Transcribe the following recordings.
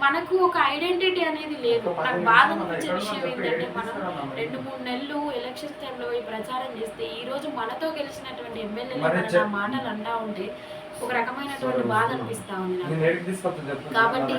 మనకు ఒక ఐడెంటిటీ అనేది లేదు. నాకు బాధ అనిపించే విషయం ఏంటంటే మనం రెండు మూడు నెలలు ఎలక్షన్ టైంలో పోయి ప్రచారం చేస్తే ఈ రోజు మనతో గెలిచినటువంటి ఎమ్మెల్యేలు ఆ మాటలు అంటా ఉంటే ఒక రకమైనటువంటి బాధ అనిపిస్తా ఉంది నాకు. కాబట్టి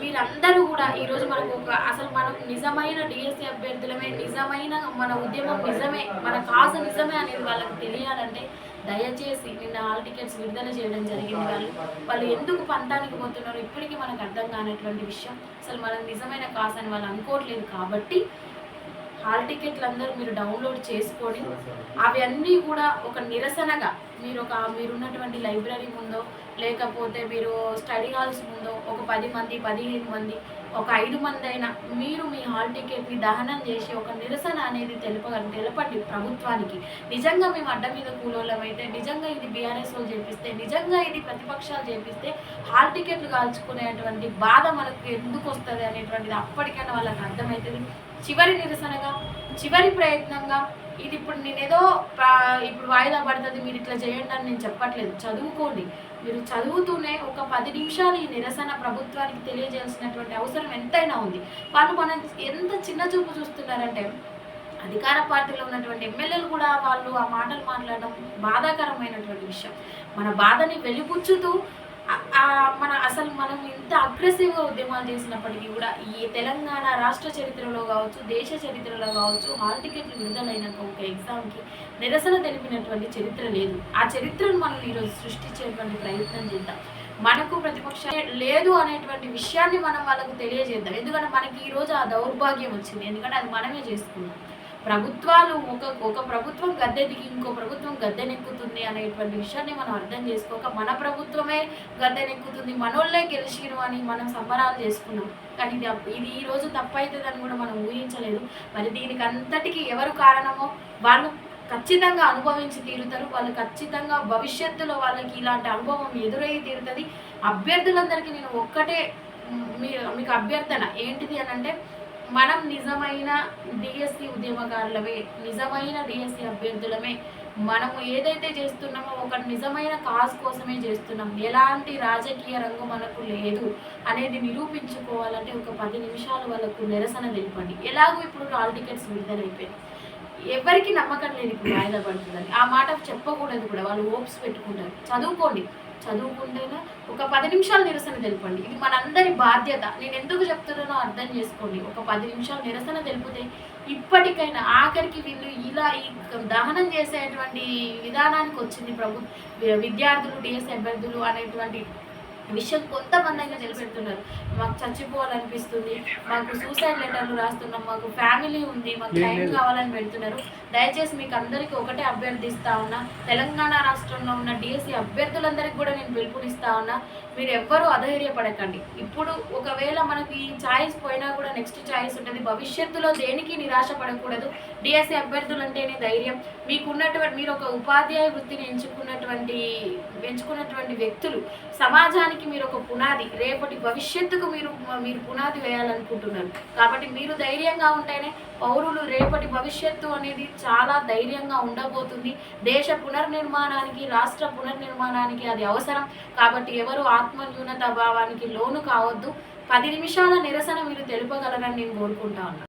వీరందరూ కూడా ఈ రోజు మనకు ఒక అసలు మనం నిజమైన డిఎస్సీ అభ్యర్థులమే నిజమైన మన ఉద్యమం నిజమే మన కాసు నిజమే అనేది వాళ్ళకి తెలియాలంటే దయచేసి నిన్న హాల్ టికెట్స్ విడుదల చేయడం జరిగింది వాళ్ళు వాళ్ళు ఎందుకు పంతానికి పోతున్నారో ఇప్పటికీ మనకు అర్థం కానటువంటి విషయం. అసలు మనం నిజమైన కాసు అని వాళ్ళు అనుకోవట్లేదు కాబట్టి హాల్ టికెట్లు అందరూ మీరు డౌన్లోడ్ చేసుకొని అవి అన్నీ కూడా ఒక నిరసనగా మీరు ఒక మీరున్నటువంటి లైబ్రరీ ముందో లేకపోతే మీరు స్టడీ హాల్స్ ముందో ఒక పది మంది పదిహేను మంది ఒక ఐదు మంది అయినా మీరు మీ హాల్ టికెట్ని దహనం చేసి ఒక నిరసన అనేది తెలుప తెలపండి ప్రభుత్వానికి. నిజంగా మేము అడ్డ మీద కూలోళ్ళమైతే నిజంగా ఇది బీఆర్ఎస్ వాళ్ళు చేపిస్తే నిజంగా ఇది ప్రతిపక్షాలు చేపిస్తే హాల్ టికెట్లు కాల్చుకునేటువంటి బాధ మనకు ఎందుకు వస్తుంది అనేటువంటిది అప్పటికైనా వాళ్ళకి అర్థమవుతుంది. చివరి నిరసనగా చివరి ప్రయత్నంగా ఇది ఇప్పుడు నేనేదో ఇప్పుడు వాయిదా పడుతుంది మీరు ఇట్లా చేయండి అని నేను చెప్పట్లేదు. చదువుకోండి. మీరు చదువుతూనే ఒక పది నిమిషాలు ఈ నిరసన ప్రభుత్వానికి తెలియజేయాల్సినటువంటి అవసరం ఎంతైనా ఉంది. వాళ్ళు మనం ఎంత చిన్న చూపు చూస్తున్నారంటే అధికార పార్టీలో ఉన్నటువంటి ఎమ్మెల్యేలు కూడా వాళ్ళు ఆ మాటలు మాట్లాడడం బాధాకరమైనటువంటి విషయం. మన బాధని వెలిపుచ్చుతూ మన అసలు మనం ఇంత అగ్రెసివ్గా ఉద్యమాలు చేసినప్పటికీ కూడా ఈ తెలంగాణ రాష్ట్ర చరిత్రలో కావచ్చు దేశ చరిత్రలో కావచ్చు హాల్ టికెట్లు విడుదలైనాక ఒక ఎగ్జామ్కి నిరసన తెలిపినటువంటి చరిత్ర లేదు. ఆ చరిత్రను మనం ఈరోజు సృష్టించేటువంటి ప్రయత్నం చేద్దాం. మనకు ప్రతిపక్ష లేదు అనేటువంటి విషయాన్ని మనం వాళ్ళకు తెలియజేద్దాం. ఎందుకంటే మనకి ఈరోజు ఆ దౌర్భాగ్యం వచ్చింది. ఎందుకంటే అది మనమే చేసుకున్నాం. ప్రభుత్వాలు ఒక ఒక ప్రభుత్వం గద్దె దిగి ఇంకో ప్రభుత్వం గద్దెనెక్కుతుంది అనేటువంటి విషయాన్ని మనం అర్థం చేసుకోక మన ప్రభుత్వమే గద్దెనెక్కుతుంది మనోళ్ళే గెలిచిరు అని మనం సంబరాలు చేసుకున్నాం. కానీ ఇది ఇది ఈ రోజు తప్పవుతుందని కూడా మనం ఊహించలేదు. మరి దీనికి అంతటికి ఎవరు కారణమో వాళ్ళు ఖచ్చితంగా అనుభవించి తీరుతారు. వాళ్ళు ఖచ్చితంగా భవిష్యత్తులో వాళ్ళకి ఇలాంటి అనుభవం ఎదురయ్యి తీరుతుంది. అభ్యర్థులందరికీ నేను ఒక్కటే మీ మీకు అభ్యర్థన ఏంటిది అని అంటే మనం నిజమైన డిఎస్సి ఉద్యమకారులమే నిజమైన డిఎస్సి అభ్యర్థులమే. మనము ఏదైతే చేస్తున్నామో ఒక నిజమైన కాజ్ కోసమే చేస్తున్నాం. ఎలాంటి రాజకీయ రంగు మనకు లేదు అనేది నిరూపించుకోవాలంటే ఒక పది నిమిషాలు వాళ్ళకు నిరసన తెలిపండి ఎలాగో ఇప్పుడు కాల్ టికెట్స్ విడుదలైపోయాయి ఎవరికి నమ్మకం లేదు ఇప్పుడు వాయిదా పడుతుందని. ఆ మాట చెప్పకూడదు కూడా వాళ్ళు హోప్స్ పెట్టుకుంటారు. చదువుకోండి. చదువుకుంటేనే ఒక పది నిమిషాలు నిరసన తెలపండి. ఇది మనందరి బాధ్యత. నేను ఎందుకు చెప్తున్నానో అర్థం చేసుకోండి. ఒక పది నిమిషాలు నిరసన తెలిపితే ఇప్పటికైనా ఆఖరికి వీళ్ళు ఇలా ఈ దహనం చేసేటువంటి విధానానికి వచ్చింది ప్రభు విద్యార్థులు డిఎస్ అభ్యర్థులు అనేటువంటి విషయం కొంతమంది అయినా తెలిపెడుతున్నారు మాకు చచ్చిపోవాలనిపిస్తుంది మాకు సూసైడ్ లెటర్లు రాస్తున్నాం మాకు ఫ్యామిలీ ఉంది మాకు టైం కావాలని పెడుతున్నారు. దయచేసి మీకు అందరికీ ఒకటే అభ్యర్థిస్తా ఉన్నా తెలంగాణ రాష్ట్రంలో ఉన్న డిఎస్సి అభ్యర్థులందరికీ కూడా నేను పిలుపునిస్తా ఉన్నా మీరు ఎవ్వరూ అధైర్యపడకండి. ఇప్పుడు ఒకవేళ మనకి ఈ ఛాయిస్ పోయినా కూడా నెక్స్ట్ ఛాయిస్ ఉంటుంది. భవిష్యత్తులో దేనికి నిరాశ పడకూడదు. డిఎస్సి అభ్యర్థులు అంటేనే ధైర్యం. మీకున్నటువంటి మీరు ఒక ఉపాధ్యాయ వృత్తిని ఎంచుకున్నటువంటి ఎంచుకున్నటువంటి వ్యక్తులు సమాజానికి మీరు ఒక పునాది రేపటి భవిష్యత్తుకు మీరు మీరు పునాది వేయాలనుకుంటున్నారు. కాబట్టి మీరు ధైర్యంగా ఉంటేనే పౌరులు రేపటి భవిష్యత్తు అనేది చాలా ధైర్యంగా ఉండబోతుంది. దేశ పునర్నిర్మాణానికి రాష్ట్ర పునర్నిర్మాణానికి అది అవసరం. కాబట్టి ఎవరు ఆత్మన్యూనత భావానికి లోను కావద్దు. పది నిమిషాల నిరసన మీరు తెలుపగలరని నేను కోరుకుంటా ఉన్నాను.